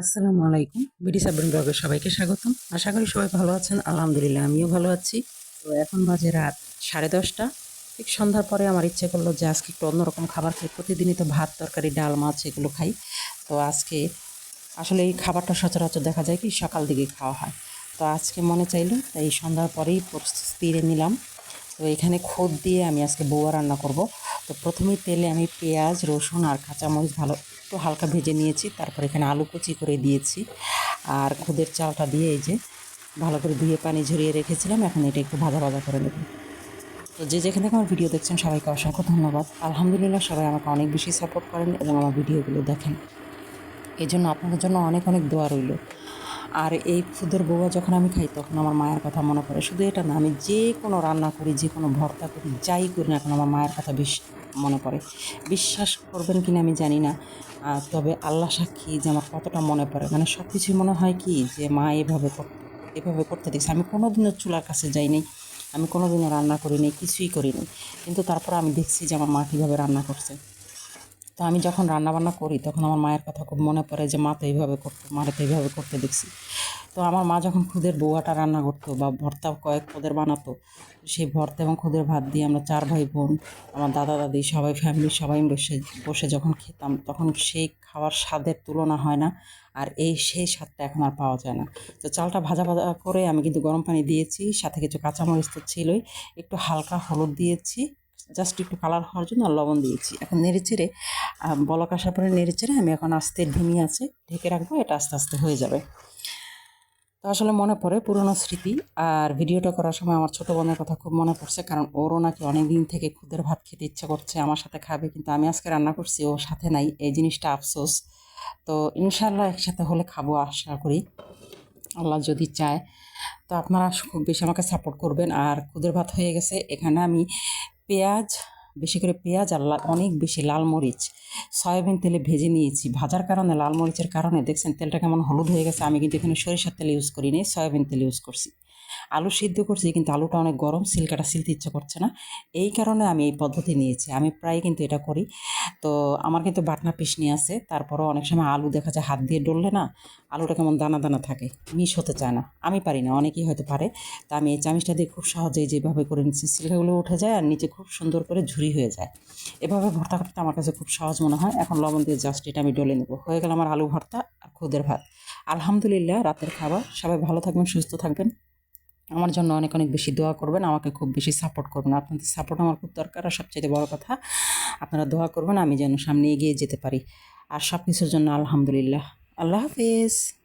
আসসালামু আলাইকুম। বিডি সাবরিন ব্লগের সবাইকে স্বাগতম। আশা করি সবাই ভালো আছেন। আলহামদুলিল্লাহ, আমিও ভালো আছি। তো এখন বাজে রাত সাড়ে দশটা। ঠিক সন্ধ্যার পরে আমার ইচ্ছে করল যে আজকে একটু অন্যরকম খাবার খাই। প্রতিদিনই তো ভাত, তরকারি, ডাল, মাছ এগুলো খাই। তো আজকে আসলে এই খাবারটা সচরাচর দেখা যায় কি সকাল দিকে খাওয়া হয়। তো আজকে মনে চাইলো, তাই সন্ধ্যার পরেই প্রস্তুতি নিলাম। তো এখানে খোদ দিয়ে আমি আজকে বউয়া রান্না করব। তো প্রথমেই তেলে আমি পেঁয়াজ, রসুন আর কাঁচামরিচ ভালো একটু হালকা ভেজে নিয়েছি। তারপর এখানে আলু কুচি করে দিয়েছি। আর খুদের চালটা দিয়ে এই যে ভালো করে ধুয়ে পানি ঝরিয়ে রেখেছিলাম। এখন এটা একটু ভাজা ভাজা করে নেব। তো যে যেখানে আমার ভিডিও দেখছেন, সবাইকে অসংখ্য ধন্যবাদ। আলহামদুলিল্লাহ, সবাই আমাকে অনেক বেশি সাপোর্ট করেন এবং আমার ভিডিওগুলো দেখেন। এই জন্য আপনাদের জন্য অনেক অনেক দোয়া রইল। আর এই খুদের বউয়া যখন আমি খাই, তখন আমার মায়ের কথা মনে পড়ে। শুধু এটা না, আমি যে কোনো রান্না করি, যে কোনো ভর্তা করি, যাই করি না এখন আমার মায়ের কথা বেশ মনে পড়ে। বিশ্বাস করবেন কিনা আমি জানি না তবে আল্লাহ সাক্ষী যে আমার কতটা মনে পড়ে। মানে সব কিছুই মনে হয় কি যে মা এভাবে এভাবে করতে দিচ্ছে আমি কোনো দিনও চুলার কাছে যাইনি আমি কোনো দিনও রান্না করিনি কিছুই করিনি কিন্তু তারপর আমি দেখছি যে আমার মা কীভাবে রান্না করছে। তো আমি যখন রান্না বান্না করি, তখন আমার মায়ের কথা খুব মনে পড়ে যে, মা তো এইভাবে করতো মারে তো এইভাবে করতে দেখছি। তো আমার মা যখন খুদের বউয়াটা রান্না করতো বা ভর্তা কয়েক খুদের বানাতো, সেই ভর্তা এবং খুদের ভাত দিয়ে আমরা চার ভাই বোন, আমার দাদা, দাদি, সবাই ফ্যামিলির সবাই বসে বসে যখন খেতাম, তখন সেই খাওয়ার স্বাদের তুলনা হয় না আর এই সেই স্বাদটা এখন আর পাওয়া যায় না। তো চালটা ভাজা ভাজা করে আমি কিন্তু গরম পানি দিয়েছি, সাথে কিছু কাঁচামরিচ তো ছিলই, একটু হালকা হলুদ দিয়েছি জাস্ট একটু কালার হওয়ার জন্য লবণ দিয়েছি। এখন নেড়ে চেড়ে বলক আসার পরে নেড়ে চেড়ে আমি এখন আস্তে ধিমি আছে, ঢেকে রাখব, এটা আস্তে আস্তে হয়ে যাবে। তো আসলে মনে পড়ে পুরনো স্মৃতি আর ভিডিওটা করার সময় আমার ছোটো বোনের কথা খুব মনে পড়ছে, কারণ ওরও নাকি অনেক দিন থেকে খুদের ভাত খেতে ইচ্ছা করছে, আমার সাথে খাবে, কিন্তু আমি আজকে রান্না করছি ও সাথে নাই, এই জিনিসটা আফসোস। তো ইনশাল্লাহ একসাথে হলে খাব আশা করি, আল্লাহ যদি চায়। তো আপনারা খুব বেশি আমাকে সাপোর্ট করবেন, আর খুদের ভাত হয়ে গেছে, এখানে আমি পেঁয়াজ, বেশি করে পেঁয়াজ আর অনেক বেশি লাল মরিচ। সয়াবিন তেলে ভেজে নিয়েছি। ভাজার কারণে, লাল মরিচের কারণে, দেখছেন তেলটা কেমন হলুদ হয়ে গেছে। আমি কিন্তু এখানে সরিষার তেল ইউজ করিনি, সয়াবিন তেল ইউজ করছি। আলু সিদ্ধ করছি, কিন্তু আলুটা অনেক গরম, সিলকাটা সিলতে ইচ্ছে করছে না। এই কারণে আমি এই পদ্ধতি নিয়েছি। আমি প্রায় কিন্তু এটা করি। তো আমার কিন্তু বাটনা পিস নিয়ে আছে, তারপরও অনেক সময় আলু দেখা যায় হাত দিয়ে ডললে না, আলুটা কেমন দানা দানা থাকে, মিশ হতে চায় না। আমি পারি না, অনেকেই হয়তো পারে। তা আমি এই চামিচটা দিয়ে খুব সহজেই যেভাবে করে নিচ্ছি, সিলকাগুলো উঠে যায় আর নিচে খুব সুন্দর করে ঝুরি হয়ে যায়। এভাবে ভর্তা করতে আমার কাছে খুব সহজ মনে হয়। এখন লবণ দিয়ে জাস্ট এটা আমি ডলে নেব। হয়ে গেল আমার আলু ভর্তা আর খুদের ভাত। আলহামদুলিল্লাহ, রাতের খাবার। সবাই ভালো থাকবেন, সুস্থ থাকবেন। আমার জন্য অনেক অনেক বেশি দোয়া করবেন, আমাকে খুব বেশি সাপোর্ট করবেন। আপনাদের সাপোর্ট আমার খুব দরকার। আর সবচেয়ে বড় কথা, আপনারা দোয়া করবেন আমি যেন সামনে এগিয়ে যেতে পারি। আর সব কিছুর জন্য আলহামদুলিল্লাহ। আল্লাহ হাফিজ।